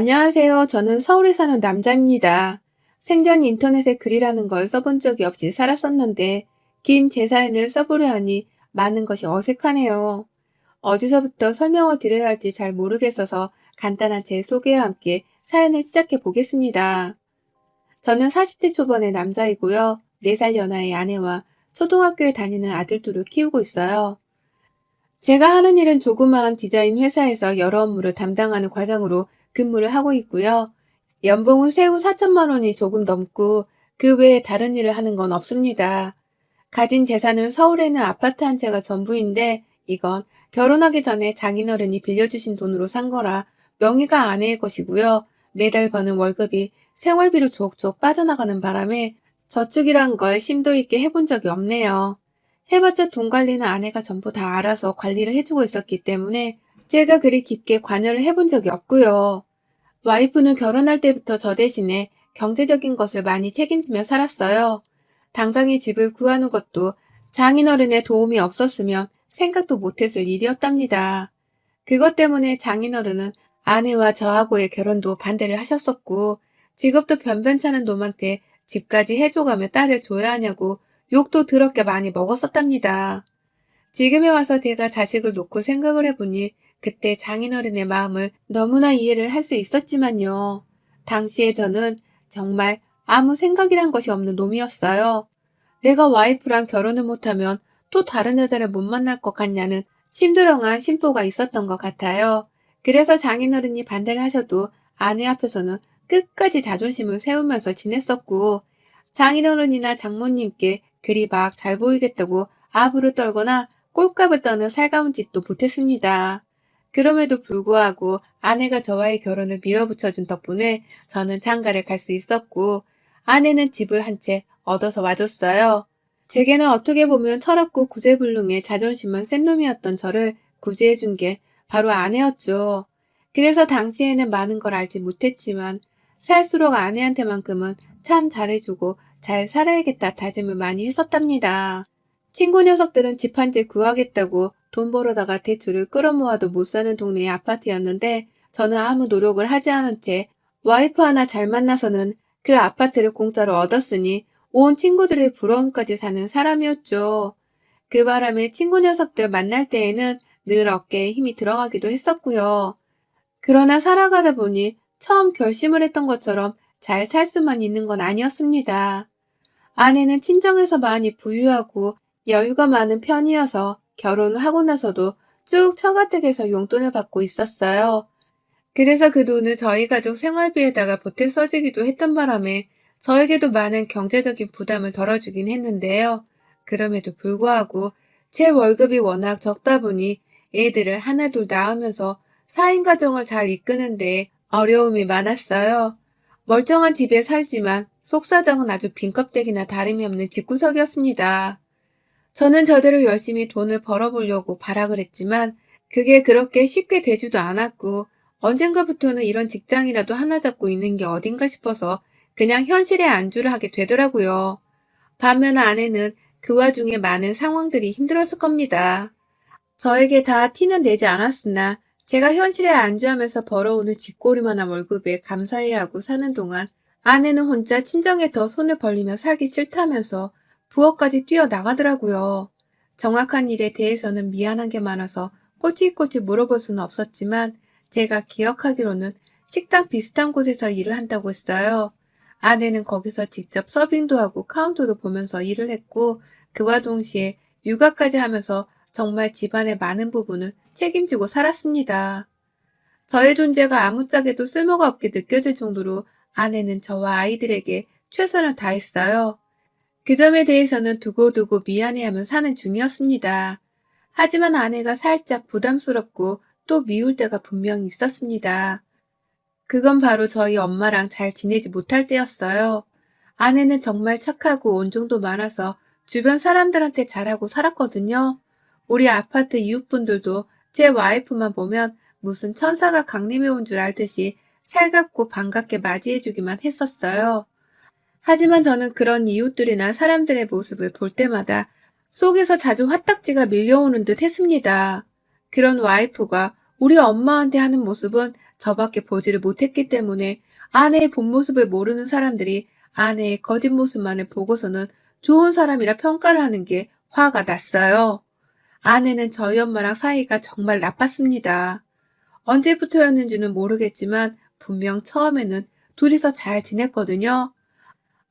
안녕하세요. 저는 서울에 사는 남자입니다. 생전 인터넷에 글이라는 걸 써본 적이 없이 살았었는데 긴 제 사연을 써보려 하니 많은 것이 어색하네요. 어디서부터 설명을 드려야 할지 잘 모르겠어서 간단한 제 소개와 함께 사연을 시작해 보겠습니다. 저는 40대 초반의 남자이고요. 4살 연하의 아내와 초등학교에 다니는 아들 둘을 키우고 있어요. 제가 하는 일은 조그마한 디자인 회사에서 여러 업무를 담당하는 과장으로 근무를 하고 있고요. 연봉은 세후 4천만 원이 조금 넘고 그 외에 다른 일을 하는 건 없습니다. 가진 재산은 서울에 있는 아파트 한 채가 전부인데 이건 결혼하기 전에 장인어른이 빌려주신 돈으로 산 거라 명의가 아내의 것이고요. 매달 버는 월급이 생활비로 족족 빠져나가는 바람에 저축이란 걸 심도 있게 해본 적이 없네요. 해봤자 돈 관리는 아내가 전부 다 알아서 관리를 해주고 있었기 때문에 제가 그리 깊게 관여를 해본 적이 없고요. 와이프는 결혼할 때부터 저 대신에 경제적인 것을 많이 책임지며 살았어요. 당장에 집을 구하는 것도 장인어른의 도움이 없었으면 생각도 못했을 일이었답니다. 그것 때문에 장인어른은 아내와 저하고의 결혼도 반대를 하셨었고 직업도 변변찮은 놈한테 집까지 해줘가며 딸을 줘야 하냐고 욕도 더럽게 많이 먹었었답니다. 지금에 와서 제가 자식을 놓고 생각을 해보니 그때 장인어른의 마음을 너무나 이해를 할 수 있었지만요. 당시에 저는 정말 아무 생각이란 것이 없는 놈이었어요. 내가 와이프랑 결혼을 못하면 또 다른 여자를 못 만날 것 같냐는 심드렁한 심보가 있었던 것 같아요. 그래서 장인어른이 반대를 하셔도 아내 앞에서는 끝까지 자존심을 세우면서 지냈었고 장인어른이나 장모님께 그리 막 잘 보이겠다고 아부를 떨거나 꼴값을 떠는 살가운 짓도 못했습니다. 그럼에도 불구하고 아내가 저와의 결혼을 밀어붙여준 덕분에 저는 장가를 갈 수 있었고 아내는 집을 한 채 얻어서 와줬어요. 제게는 어떻게 보면 철없고 구제불능의 자존심은 센 놈이었던 저를 구제해준 게 바로 아내였죠. 그래서 당시에는 많은 걸 알지 못했지만 살수록 아내한테만큼은 참 잘해주고 잘 살아야겠다 다짐을 많이 했었답니다. 친구 녀석들은 집 한 채 구하겠다고 돈 벌어다가 대출을 끌어모아도 못 사는 동네의 아파트였는데 저는 아무 노력을 하지 않은 채 와이프 하나 잘 만나서는 그 아파트를 공짜로 얻었으니 온 친구들의 부러움까지 사는 사람이었죠. 그 바람에 친구 녀석들 만날 때에는 늘 어깨에 힘이 들어가기도 했었고요. 그러나 살아가다 보니 처음 결심을 했던 것처럼 잘 살 수만 있는 건 아니었습니다. 아내는 친정에서 많이 부유하고 여유가 많은 편이어서 결혼을 하고 나서도 쭉 처가댁에서 용돈을 받고 있었어요. 그래서 그 돈을 저희 가족 생활비에다가 보태 써지기도 했던 바람에 저에게도 많은 경제적인 부담을 덜어주긴 했는데요. 그럼에도 불구하고 제 월급이 워낙 적다 보니 애들을 하나둘 낳으면서 4인 가정을 잘 이끄는데 어려움이 많았어요. 멀쩡한 집에 살지만 속사정은 아주 빈껍데기나 다름이 없는 집구석이었습니다. 저는 저대로 열심히 돈을 벌어보려고 발악을 했지만 그게 그렇게 쉽게 되지도 않았고 언젠가부터는 이런 직장이라도 하나 잡고 있는 게 어딘가 싶어서 그냥 현실에 안주를 하게 되더라고요. 반면 아내는 그 와중에 많은 상황들이 힘들었을 겁니다. 저에게 다 티는 내지 않았으나 제가 현실에 안주하면서 벌어오는 쥐꼬리만한 월급에 감사해야 하고 사는 동안 아내는 혼자 친정에 더 손을 벌리며 살기 싫다면서 부엌까지 뛰어나가더라고요. 정확한 일에 대해서는 미안한 게 많아서 꼬치꼬치 물어볼 수는 없었지만 제가 기억하기로는 식당 비슷한 곳에서 일을 한다고 했어요. 아내는 거기서 직접 서빙도 하고 카운터도 보면서 일을 했고 그와 동시에 육아까지 하면서 정말 집안의 많은 부분을 책임지고 살았습니다. 저의 존재가 아무짝에도 쓸모가 없게 느껴질 정도로 아내는 저와 아이들에게 최선을 다했어요. 그 점에 대해서는 두고두고 미안해하며 사는 중이었습니다. 하지만 아내가 살짝 부담스럽고 또 미울 때가 분명히 있었습니다. 그건 바로 저희 엄마랑 잘 지내지 못할 때였어요. 아내는 정말 착하고 온정도 많아서 주변 사람들한테 잘하고 살았거든요. 우리 아파트 이웃분들도 제 와이프만 보면 무슨 천사가 강림해 온 줄 알듯이 살갑고 반갑게 맞이해주기만 했었어요. 하지만 저는 그런 이웃들이나 사람들의 모습을 볼 때마다 속에서 자주 화딱지가 밀려오는 듯 했습니다. 그런 와이프가 우리 엄마한테 하는 모습은 저밖에 보지를 못했기 때문에 아내의 본 모습을 모르는 사람들이 아내의 거짓 모습만을 보고서는 좋은 사람이라 평가를 하는 게 화가 났어요. 아내는 저희 엄마랑 사이가 정말 나빴습니다. 언제부터였는지는 모르겠지만 분명 처음에는 둘이서 잘 지냈거든요.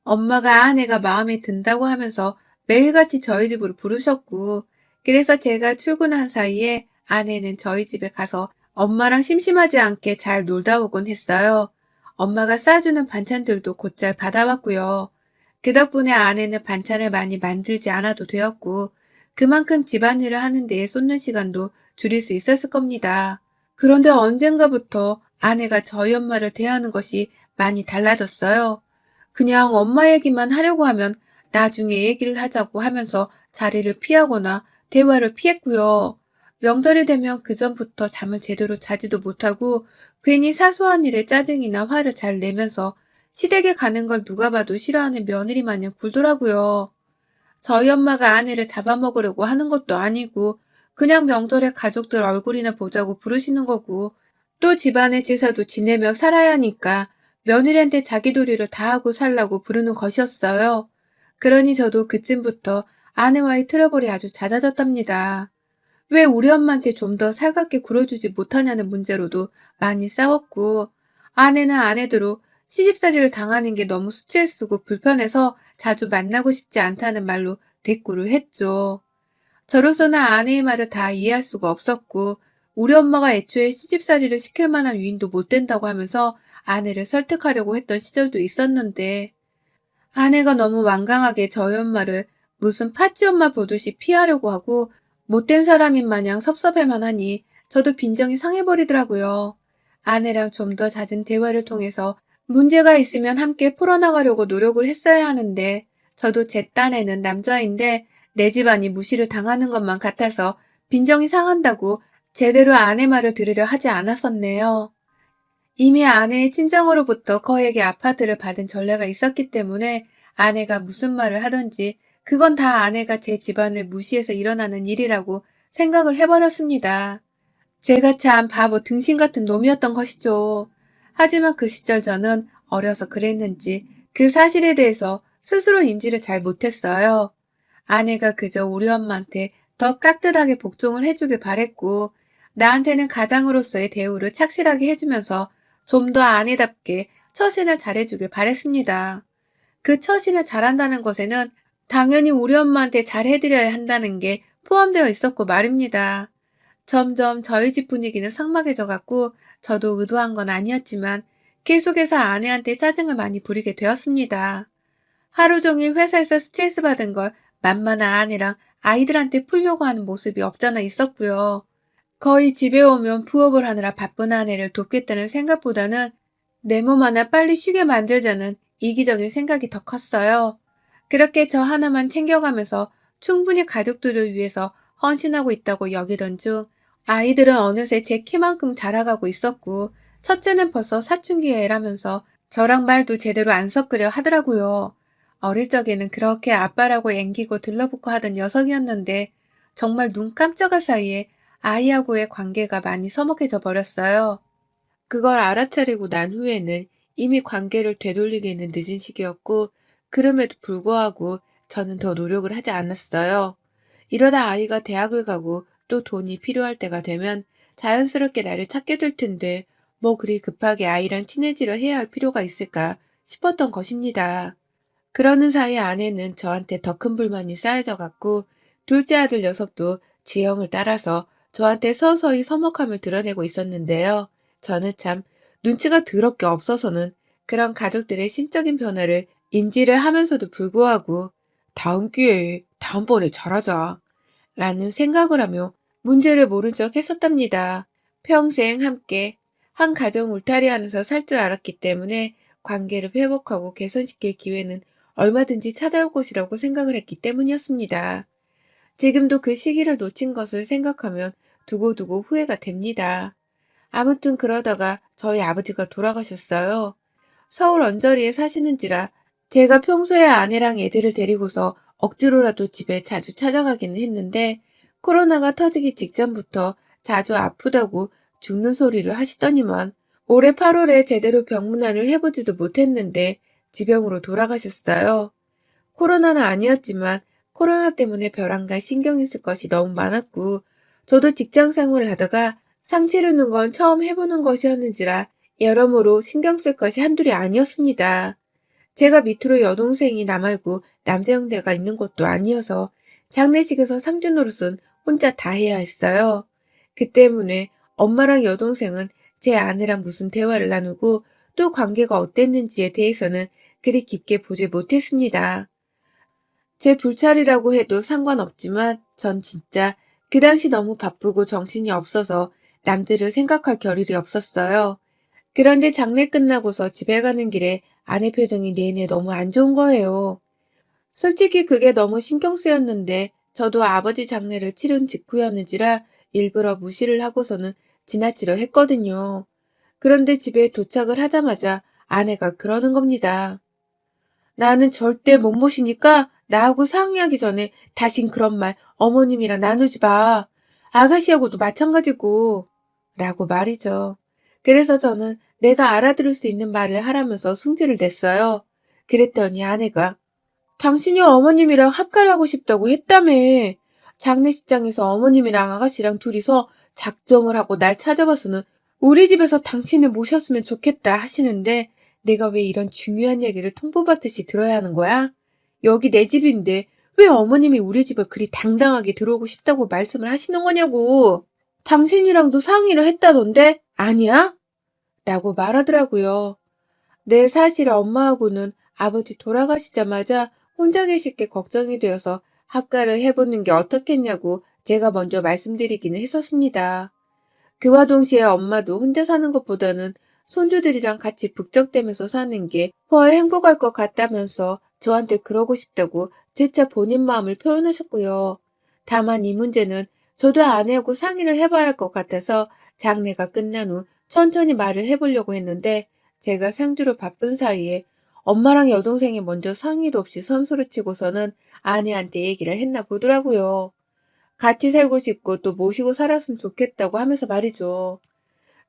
엄마가 아내가 마음에 든다고 하면서 매일같이 저희 집으로 부르셨고, 그래서 제가 출근한 사이에 아내는 저희 집에 가서 엄마랑 심심하지 않게 잘 놀다 오곤 했어요. 엄마가 싸주는 반찬들도 곧잘 받아왔고요. 그 덕분에 아내는 반찬을 많이 만들지 않아도 되었고, 그만큼 집안일을 하는 데에 쏟는 시간도 줄일 수 있었을 겁니다. 그런데 언젠가부터 아내가 저희 엄마를 대하는 것이 많이 달라졌어요. 그냥 엄마 얘기만 하려고 하면 나중에 얘기를 하자고 하면서 자리를 피하거나 대화를 피했고요. 명절이 되면 그전부터 잠을 제대로 자지도 못하고 괜히 사소한 일에 짜증이나 화를 잘 내면서 시댁에 가는 걸 누가 봐도 싫어하는 며느리 마냥 굴더라고요. 저희 엄마가 아내를 잡아먹으려고 하는 것도 아니고 그냥 명절에 가족들 얼굴이나 보자고 부르시는 거고 또 집안의 제사도 지내며 살아야 하니까 며느리한테 자기 도리를 다 하고 살라고 부르는 것이었어요. 그러니 저도 그쯤부터 아내와의 트러블이 아주 잦아졌답니다. 왜 우리 엄마한테 좀 더 살갑게 굴어주지 못하냐는 문제로도 많이 싸웠고 아내는 아내대로 시집살이를 당하는 게 너무 스트레스고 불편해서 자주 만나고 싶지 않다는 말로 대꾸를 했죠. 저로서는 아내의 말을 다 이해할 수가 없었고 우리 엄마가 애초에 시집살이를 시킬 만한 위인도 못 된다고 하면서 아내를 설득하려고 했던 시절도 있었는데 아내가 너무 완강하게 저희 엄마를 무슨 파찌 엄마 보듯이 피하려고 하고 못된 사람인 마냥 섭섭해만 하니 저도 빈정이 상해버리더라고요. 아내랑 좀 더 잦은 대화를 통해서 문제가 있으면 함께 풀어나가려고 노력을 했어야 하는데 저도 제 딴에는 남자인데 내 집안이 무시를 당하는 것만 같아서 빈정이 상한다고 제대로 아내 말을 들으려 하지 않았었네요. 이미 아내의 친정으로부터 거액의 아파트를 받은 전례가 있었기 때문에 아내가 무슨 말을 하든지 그건 다 아내가 제 집안을 무시해서 일어나는 일이라고 생각을 해버렸습니다. 제가 참 바보 등신 같은 놈이었던 것이죠. 하지만 그 시절 저는 어려서 그랬는지 그 사실에 대해서 스스로 인지를 잘 못했어요. 아내가 그저 우리 엄마한테 더 깍듯하게 복종을 해주길 바랬고 나한테는 가장으로서의 대우를 착실하게 해주면서 좀 더 아내답게 처신을 잘해주길 바랬습니다. 그 처신을 잘한다는 것에는 당연히 우리 엄마한테 잘해드려야 한다는 게 포함되어 있었고 말입니다. 점점 저희 집 분위기는 삭막해져 갔고 저도 의도한 건 아니었지만 계속해서 아내한테 짜증을 많이 부리게 되었습니다. 하루 종일 회사에서 스트레스 받은 걸 만만한 아내랑 아이들한테 풀려고 하는 모습이 없잖아 있었고요. 거의 집에 오면 부업을 하느라 바쁜 아내를 돕겠다는 생각보다는 내 몸 하나 빨리 쉬게 만들자는 이기적인 생각이 더 컸어요. 그렇게 저 하나만 챙겨가면서 충분히 가족들을 위해서 헌신하고 있다고 여기던 중 아이들은 어느새 제 키만큼 자라가고 있었고 첫째는 벌써 사춘기에 애라면서 저랑 말도 제대로 안 섞으려 하더라고요. 어릴 적에는 그렇게 아빠라고 앵기고 들러붙고 하던 녀석이었는데 정말 눈 깜짝할 사이에 아이하고의 관계가 많이 서먹해져 버렸어요. 그걸 알아차리고 난 후에는 이미 관계를 되돌리기에는 늦은 시기였고 그럼에도 불구하고 저는 더 노력을 하지 않았어요. 이러다 아이가 대학을 가고 또 돈이 필요할 때가 되면 자연스럽게 나를 찾게 될 텐데 뭐 그리 급하게 아이랑 친해지려 해야 할 필요가 있을까 싶었던 것입니다. 그러는 사이 아내는 저한테 더 큰 불만이 쌓여져 갔고 둘째 아들 녀석도 지형을 따라서 저한테 서서히 서먹함을 드러내고 있었는데요. 저는 참 눈치가 더럽게 없어서는 그런 가족들의 심적인 변화를 인지를 하면서도 불구하고 다음 기회에 다음번에 잘하자 라는 생각을 하며 문제를 모른 척 했었답니다. 평생 함께 한 가정 울타리 하면서 살 줄 알았기 때문에 관계를 회복하고 개선시킬 기회는 얼마든지 찾아올 것이라고 생각을 했기 때문이었습니다. 지금도 그 시기를 놓친 것을 생각하면 두고두고 후회가 됩니다. 아무튼 그러다가 저희 아버지가 돌아가셨어요. 서울 언저리에 사시는지라 제가 평소에 아내랑 애들을 데리고서 억지로라도 집에 자주 찾아가기는 했는데 코로나가 터지기 직전부터 자주 아프다고 죽는 소리를 하시더니만 올해 8월에 제대로 병문안을 해보지도 못했는데 지병으로 돌아가셨어요. 코로나는 아니었지만 코로나 때문에 벼랑과 신경이 쓸 것이 너무 많았고 저도 직장 생활을 하다가 상 치르는 건 처음 해보는 것이었는지라 여러모로 신경 쓸 것이 한둘이 아니었습니다. 제가 밑으로 여동생이 나 말고 남자 형제가 있는 것도 아니어서 장례식에서 상주 노릇은 혼자 다 해야 했어요. 그 때문에 엄마랑 여동생은 제 아내랑 무슨 대화를 나누고 또 관계가 어땠는지에 대해서는 그리 깊게 보지 못했습니다. 제 불찰이라고 해도 상관없지만 전 진짜 그 당시 너무 바쁘고 정신이 없어서 남들을 생각할 겨를이 없었어요. 그런데 장례 끝나고서 집에 가는 길에 아내 표정이 내내 너무 안 좋은 거예요. 솔직히 그게 너무 신경 쓰였는데 저도 아버지 장례를 치른 직후였는지라 일부러 무시를 하고서는 지나치려 했거든요. 그런데 집에 도착을 하자마자 아내가 그러는 겁니다. 나는 절대 못 모시니까 나하고 상의하기 전에 다신 그런 말 어머님이랑 나누지 마. 아가씨하고도 마찬가지고. 라고 말이죠. 그래서 저는 내가 알아들을 수 있는 말을 하라면서 승질을 냈어요. 그랬더니 아내가 당신이 어머님이랑 합가를 하고 싶다고 했다며. 장례식장에서 어머님이랑 아가씨랑 둘이서 작정을 하고 날 찾아와서는 우리 집에서 당신을 모셨으면 좋겠다 하시는데 내가 왜 이런 중요한 얘기를 통보받듯이 들어야 하는 거야? 여기 내 집인데 왜 어머님이 우리 집을 그리 당당하게 들어오고 싶다고 말씀을 하시는 거냐고. 당신이랑도 상의를 했다던데 아니야? 라고 말하더라고요. 네, 사실 엄마하고는 아버지 돌아가시자마자 혼자 계실 게 걱정이 되어서 합가를 해보는 게 어떻겠냐고 제가 먼저 말씀드리기는 했었습니다. 그와 동시에 엄마도 혼자 사는 것보다는 손주들이랑 같이 북적대면서 사는 게 훨 행복할 것 같다면서 저한테 그러고 싶다고 재차 본인 마음을 표현하셨고요. 다만 이 문제는 저도 아내하고 상의를 해봐야 할 것 같아서 장례가 끝난 후 천천히 말을 해보려고 했는데 제가 상주로 바쁜 사이에 엄마랑 여동생이 먼저 상의도 없이 선수를 치고서는 아내한테 얘기를 했나 보더라고요. 같이 살고 싶고 또 모시고 살았으면 좋겠다고 하면서 말이죠.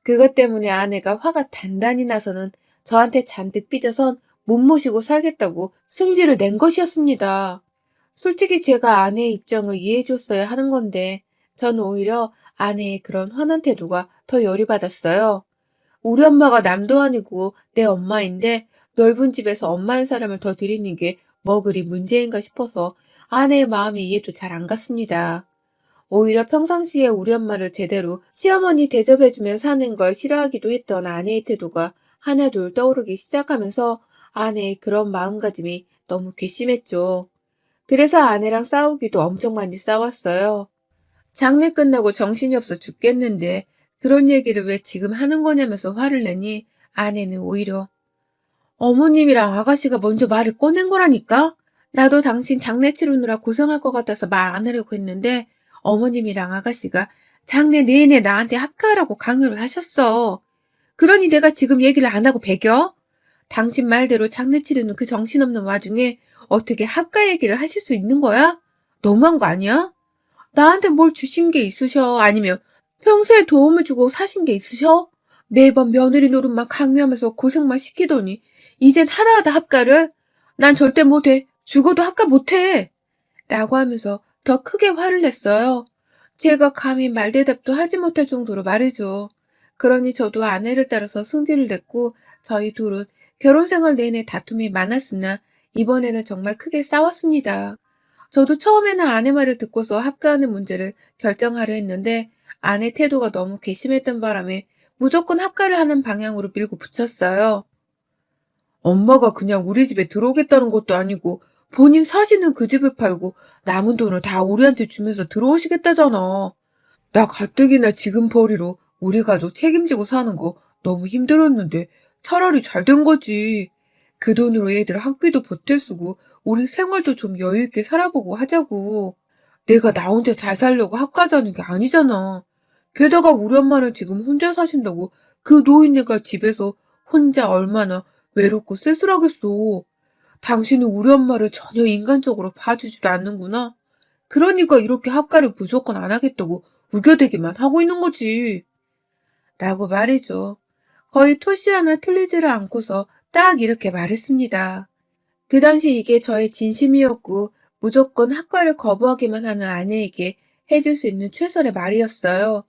그것 때문에 아내가 화가 단단히 나서는 저한테 잔뜩 삐져선 못 모시고 살겠다고 승질을 낸 것이었습니다. 솔직히 제가 아내의 입장을 이해해줬어야 하는 건데 전 오히려 아내의 그런 화난 태도가 더 열이 받았어요. 우리 엄마가 남도 아니고 내 엄마인데 넓은 집에서 엄마인 사람을 더 들이는 게 뭐 그리 문제인가 싶어서 아내의 마음이 이해도 잘 안 갔습니다. 오히려 평상시에 우리 엄마를 제대로 시어머니 대접해주며 사는 걸 싫어하기도 했던 아내의 태도가 하나둘 떠오르기 시작하면서 아내의 그런 마음가짐이 너무 괘씸했죠. 그래서 아내랑 싸우기도 엄청 많이 싸웠어요. 장례 끝나고 정신이 없어 죽겠는데 그런 얘기를 왜 지금 하는 거냐면서 화를 내니 아내는 오히려 어머님이랑 아가씨가 먼저 말을 꺼낸 거라니까? 나도 당신 장례 치르느라 고생할 것 같아서 말 안 하려고 했는데 어머님이랑 아가씨가 장례 내내 나한테 합가하라고 강요를 하셨어. 그러니 내가 지금 얘기를 안 하고 배겨? 당신 말대로 장례 치르는 그 정신없는 와중에 어떻게 합가 얘기를 하실 수 있는 거야? 너무한 거 아니야? 나한테 뭘 주신 게 있으셔? 아니면 평소에 도움을 주고 사신 게 있으셔? 매번 며느리 노릇만 강요하면서 고생만 시키더니 이젠 하다하다 합가를? 난 절대 못해. 죽어도 합가 못해. 라고 하면서 더 크게 화를 냈어요. 제가 감히 말 대답도 하지 못할 정도로 말이죠. 그러니 저도 아내를 따라서 승질을 냈고 저희 둘은 결혼 생활 내내 다툼이 많았으나 이번에는 정말 크게 싸웠습니다. 저도 처음에는 아내 말을 듣고서 합가하는 문제를 결정하려 했는데 아내 태도가 너무 괘씸했던 바람에 무조건 합가를 하는 방향으로 밀고 붙였어요. 엄마가 그냥 우리 집에 들어오겠다는 것도 아니고 본인 사시는 그 집을 팔고 남은 돈을 다 우리한테 주면서 들어오시겠다잖아. 나 가뜩이나 지금 벌이로 우리 가족 책임지고 사는 거 너무 힘들었는데 차라리 잘 된 거지. 그 돈으로 애들 학비도 보태 쓰고 우리 생활도 좀 여유 있게 살아보고 하자고. 내가 나 혼자 잘 살려고 학가자는 게 아니잖아. 게다가 우리 엄마는 지금 혼자 사신다고 그 노인네가 집에서 혼자 얼마나 외롭고 쓸쓸하겠어. 당신은 우리 엄마를 전혀 인간적으로 봐주지도 않는구나. 그러니까 이렇게 합가를 무조건 안 하겠다고 우겨대기만 하고 있는 거지. 라고 말이죠. 거의 토시 하나 틀리지를 않고서 딱 이렇게 말했습니다. 그 당시 이게 저의 진심이었고 무조건 학과를 거부하기만 하는 아내에게 해줄 수 있는 최선의 말이었어요.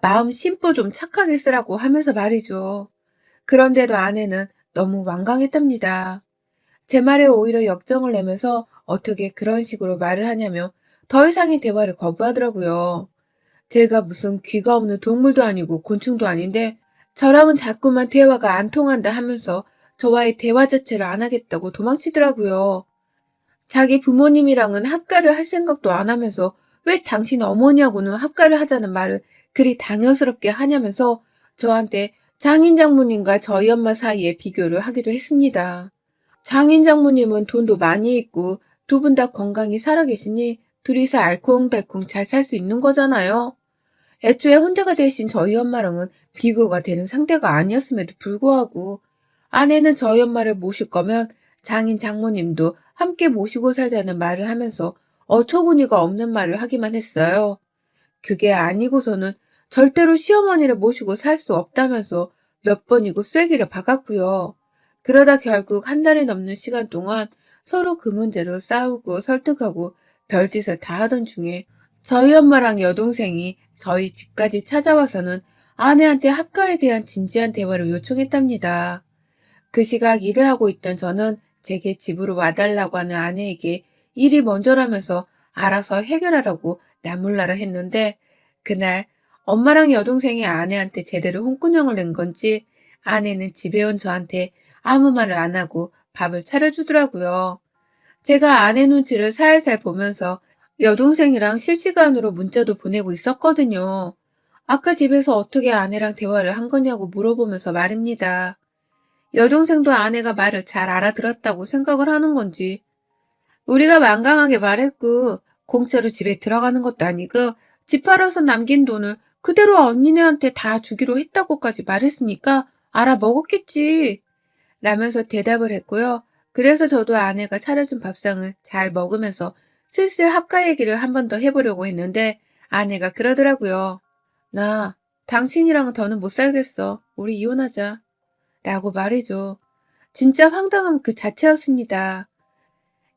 마음 심보 좀 착하게 쓰라고 하면서 말이죠. 그런데도 아내는 너무 완강했답니다. 제 말에 오히려 역정을 내면서 어떻게 그런 식으로 말을 하냐며 더 이상의 대화를 거부하더라고요. 제가 무슨 귀가 없는 동물도 아니고 곤충도 아닌데 저랑은 자꾸만 대화가 안 통한다 하면서 저와의 대화 자체를 안 하겠다고 도망치더라고요. 자기 부모님이랑은 합가를 할 생각도 안 하면서 왜 당신 어머니하고는 합가를 하자는 말을 그리 당연스럽게 하냐면서 저한테 장인 장모님과 저희 엄마 사이에 비교를 하기도 했습니다. 장인 장모님은 돈도 많이 있고 두 분 다 건강히 살아계시니 둘이서 알콩달콩 잘 살 수 있는 거잖아요. 애초에 혼자가 되신 저희 엄마랑은 비교가 되는 상태가 아니었음에도 불구하고 아내는 저희 엄마를 모실 거면 장인 장모님도 함께 모시고 살자는 말을 하면서 어처구니가 없는 말을 하기만 했어요. 그게 아니고서는 절대로 시어머니를 모시고 살 수 없다면서 몇 번이고 쐐기를 박았고요. 그러다 결국 한 달이 넘는 시간 동안 서로 그 문제로 싸우고 설득하고 별짓을 다 하던 중에 저희 엄마랑 여동생이 저희 집까지 찾아와서는 아내한테 합가에 대한 진지한 대화를 요청했답니다. 그 시각 일을 하고 있던 저는 제게 집으로 와달라고 하는 아내에게 일이 먼저라면서 알아서 해결하라고 나몰라라 했는데 그날 엄마랑 여동생이 아내한테 제대로 홍군형을 낸 건지 아내는 집에 온 저한테 아무 말을 안 하고 밥을 차려주더라고요. 제가 아내 눈치를 살살 보면서 여동생이랑 실시간으로 문자도 보내고 있었거든요. 아까 집에서 어떻게 아내랑 대화를 한 거냐고 물어보면서 말입니다. 여동생도 아내가 말을 잘 알아들었다고 생각을 하는 건지 우리가 완강하게 말했고 공짜로 집에 들어가는 것도 아니고 집 팔아서 남긴 돈을 그대로 언니네한테 다 주기로 했다고까지 말했으니까 알아먹었겠지. 라면서 대답을 했고요. 그래서 저도 아내가 차려준 밥상을 잘 먹으면서 슬슬 합가 얘기를 한 번 더 해보려고 했는데 아내가 그러더라고요. 나 당신이랑은 더는 못 살겠어. 우리 이혼하자. 라고 말이죠. 진짜 황당함 그 자체였습니다.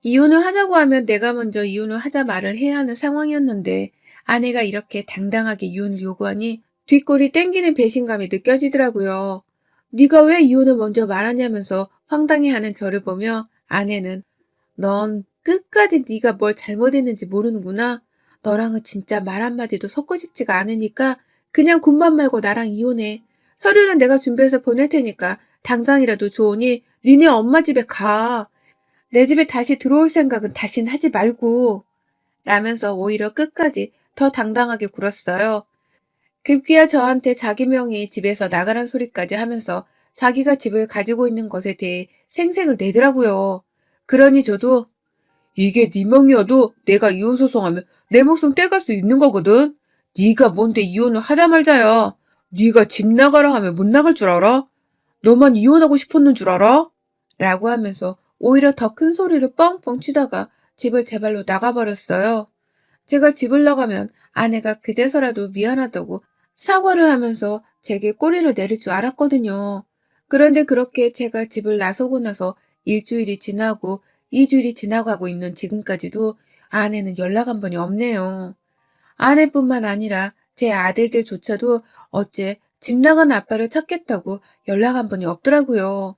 이혼을 하자고 하면 내가 먼저 이혼을 하자 말을 해야 하는 상황이었는데 아내가 이렇게 당당하게 이혼을 요구하니 뒷골이 땡기는 배신감이 느껴지더라고요. 네가 왜 이혼을 먼저 말하냐면서 황당해하는 저를 보며 아내는 넌 끝까지 네가 뭘 잘못했는지 모르는구나. 너랑은 진짜 말 한마디도 섞고 싶지가 않으니까 그냥 군만 말고 나랑 이혼해. 서류는 내가 준비해서 보낼 테니까 당장이라도 좋으니 니네 엄마 집에 가. 내 집에 다시 들어올 생각은 다신 하지 말고. 라면서 오히려 끝까지 더 당당하게 굴었어요. 급기야 저한테 자기 명의 집에서 나가란 소리까지 하면서 자기가 집을 가지고 있는 것에 대해 생색을 내더라고요. 그러니 저도 이게 네 명이어도 내가 이혼 소송하면 내 목숨 떼갈 수 있는 거거든. 네가 뭔데 이혼을 하자 말자야. 네가 집 나가라 하면 못 나갈 줄 알아? 너만 이혼하고 싶었는 줄 알아? 라고 하면서 오히려 더 큰 소리를 뻥뻥 치다가 집을 제 발로 나가버렸어요. 제가 집을 나가면 아내가 그제서라도 미안하다고 사과를 하면서 제게 꼬리를 내릴 줄 알았거든요. 그런데 그렇게 제가 집을 나서고 나서 일주일이 지나고 이주일이 지나가고 있는 지금까지도 아내는 연락 한 번이 없네요. 아내뿐만 아니라 제 아들들조차도 어째 집 나간 아빠를 찾겠다고 연락 한 번이 없더라고요.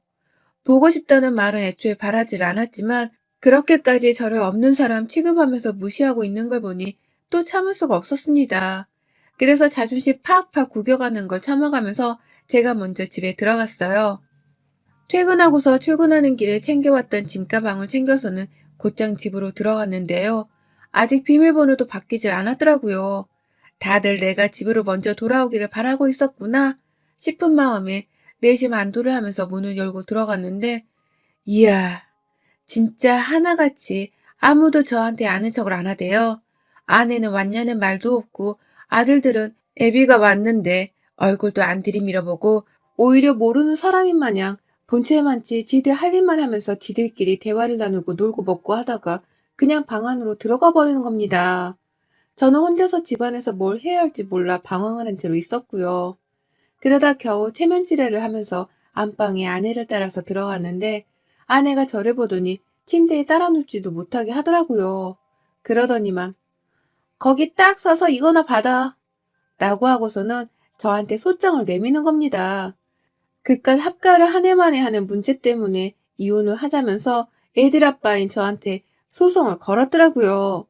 보고 싶다는 말은 애초에 바라질 않았지만 그렇게까지 저를 없는 사람 취급하면서 무시하고 있는 걸 보니 또 참을 수가 없었습니다. 그래서 자존심 팍팍 구겨가는 걸 참아가면서 제가 먼저 집에 들어갔어요. 퇴근하고서 출근하는 길에 챙겨왔던 짐가방을 챙겨서는 곧장 집으로 들어갔는데요. 아직 비밀번호도 바뀌질 않았더라고요. 다들 내가 집으로 먼저 돌아오기를 바라고 있었구나 싶은 마음에 내심 안도를 하면서 문을 열고 들어갔는데 이야 진짜 하나같이 아무도 저한테 아는 척을 안 하대요. 아내는 왔냐는 말도 없고 아들들은 애비가 왔는데 얼굴도 안 들이밀어보고 오히려 모르는 사람인 마냥 본체만치 지들 할 일만 하면서 지들끼리 대화를 나누고 놀고 먹고 하다가 그냥 방 안으로 들어가 버리는 겁니다. 저는 혼자서 집안에서 뭘 해야 할지 몰라 방황하는 채로 있었고요. 그러다 겨우 체면지레를 하면서 안방에 아내를 따라서 들어갔는데 아내가 저를 보더니 침대에 따라 눕지도 못하게 하더라고요. 그러더니만 거기 딱 서서 이거나 받아 라고 하고서는 저한테 소장을 내미는 겁니다. 그깟 합가를 한 해 만에 하는 문제 때문에 이혼을 하자면서 애들 아빠인 저한테 소송을 걸었더라고요.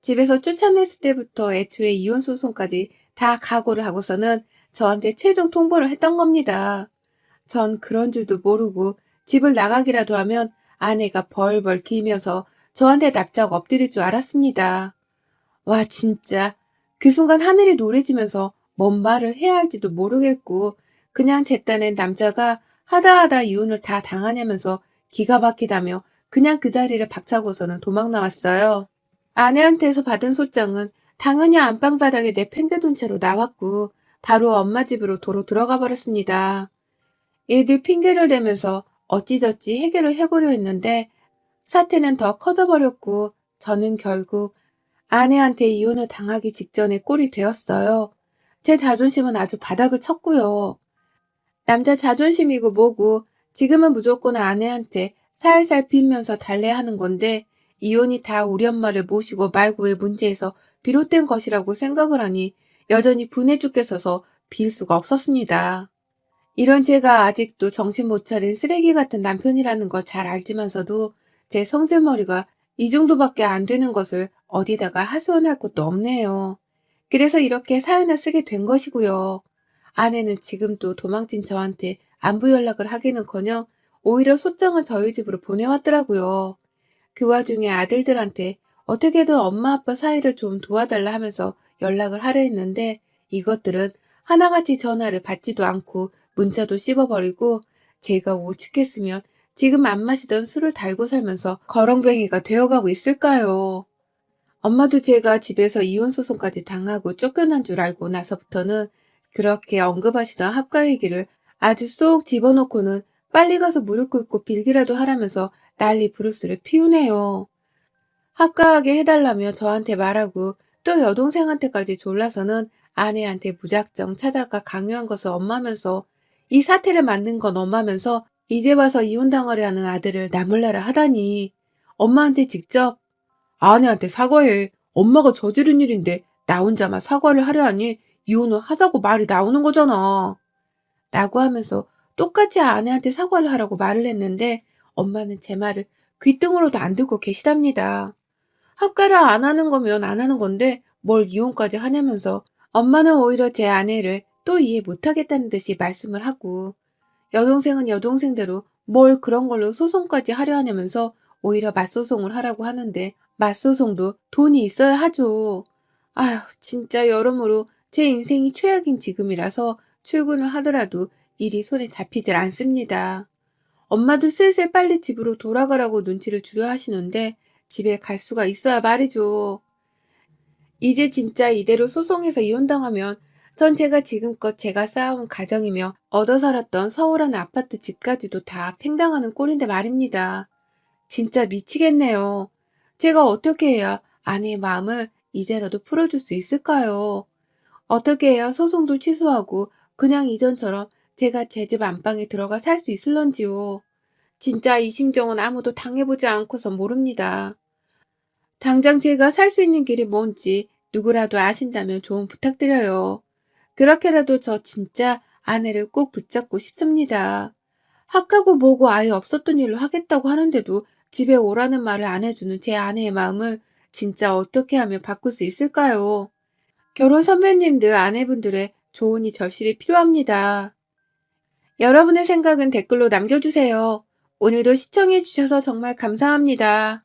집에서 쫓아냈을 때부터 애초에 이혼 소송까지 다 각오를 하고서는 저한테 최종 통보를 했던 겁니다. 전 그런 줄도 모르고 집을 나가기라도 하면 아내가 벌벌 기면서 저한테 납작 엎드릴 줄 알았습니다. 와, 진짜. 그 순간 하늘이 노래지면서 뭔 말을 해야 할지도 모르겠고, 그냥 제 딴엔 남자가 하다하다 이혼을 다 당하냐면서 기가 막히다며 그냥 그 자리를 박차고서는 도망 나왔어요. 아내한테서 받은 소장은 당연히 안방 바닥에 내팽개둔 채로 나왔고, 바로 엄마 집으로 도로 들어가 버렸습니다. 애들 핑계를 대면서 어찌저찌 해결을 해보려 했는데 사태는 더 커져버렸고 저는 결국 아내한테 이혼을 당하기 직전에 꼴이 되었어요. 제 자존심은 아주 바닥을 쳤고요. 남자 자존심이고 뭐고 지금은 무조건 아내한테 살살 빌면서 달래하는 건데 이혼이 다 우리 엄마를 모시고 말고의 문제에서 비롯된 것이라고 생각을 하니 여전히 분해 죽겠어서 빌 수가 없었습니다. 이런 제가 아직도 정신 못 차린 쓰레기 같은 남편이라는 걸 잘 알지만서도 제 성질머리가 이 정도밖에 안 되는 것을 어디다가 하소연할 것도 없네요. 그래서 이렇게 사연을 쓰게 된 것이고요. 아내는 지금도 도망친 저한테 안부 연락을 하기는커녕 오히려 소장을 저희 집으로 보내왔더라고요. 그 와중에 아들들한테 어떻게든 엄마 아빠 사이를 좀 도와달라 하면서 연락을 하려 했는데 이것들은 하나같이 전화를 받지도 않고 문자도 씹어버리고 제가 오죽했으면 지금 안 마시던 술을 달고 살면서 거렁뱅이가 되어가고 있을까요? 엄마도 제가 집에서 이혼 소송까지 당하고 쫓겨난 줄 알고 나서부터는 그렇게 언급하시던 합가 얘기를 아주 쏙 집어넣고는 빨리 가서 무릎 꿇고 빌기라도 하라면서 난리 부르스를 피우네요. 합가하게 해달라며 저한테 말하고 또 여동생한테까지 졸라서는 아내한테 무작정 찾아가 강요한 것을 엄마면서 이 사태를 만든 건 엄마면서 이제 와서 이혼당하려 하는 아들을 나몰라라 하다니 엄마한테 직접 아내한테 사과해. 엄마가 저지른 일인데 나 혼자만 사과를 하려 하니 이혼을 하자고 말이 나오는 거잖아. 라고 하면서 똑같이 아내한테 사과를 하라고 말을 했는데 엄마는 제 말을 귀등으로도 안 듣고 계시답니다. 합가를 안 하는 거면 안 하는 건데 뭘 이혼까지 하냐면서 엄마는 오히려 제 아내를 또 이해 못하겠다는 듯이 말씀을 하고 여동생은 여동생대로 뭘 그런 걸로 소송까지 하려 하냐면서 오히려 맞소송을 하라고 하는데 맞소송도 돈이 있어야 하죠. 아휴 진짜 여러모로 제 인생이 최악인 지금이라서 출근을 하더라도 일이 손에 잡히질 않습니다. 엄마도 슬슬 빨리 집으로 돌아가라고 눈치를 주려 하시는데 집에 갈 수가 있어야 말이죠. 이제 진짜 이대로 소송해서 이혼당하면 전 제가 지금껏 제가 쌓아온 가정이며 얻어 살았던 서울한 아파트 집까지도 다 팽당하는 꼴인데 말입니다. 진짜 미치겠네요. 제가 어떻게 해야 아내의 마음을 이제라도 풀어줄 수 있을까요? 어떻게 해야 소송도 취소하고 그냥 이전처럼 제가 제 집 안방에 들어가 살 수 있을런지요. 진짜 이 심정은 아무도 당해보지 않고서 모릅니다. 당장 제가 살 수 있는 길이 뭔지 누구라도 아신다면 조언 부탁드려요. 그렇게라도 저 진짜 아내를 꼭 붙잡고 싶습니다. 학하고 뭐고 아예 없었던 일로 하겠다고 하는데도 집에 오라는 말을 안 해주는 제 아내의 마음을 진짜 어떻게 하면 바꿀 수 있을까요? 결혼 선배님들 아내분들의 조언이 절실히 필요합니다. 여러분의 생각은 댓글로 남겨주세요. 오늘도 시청해주셔서 정말 감사합니다.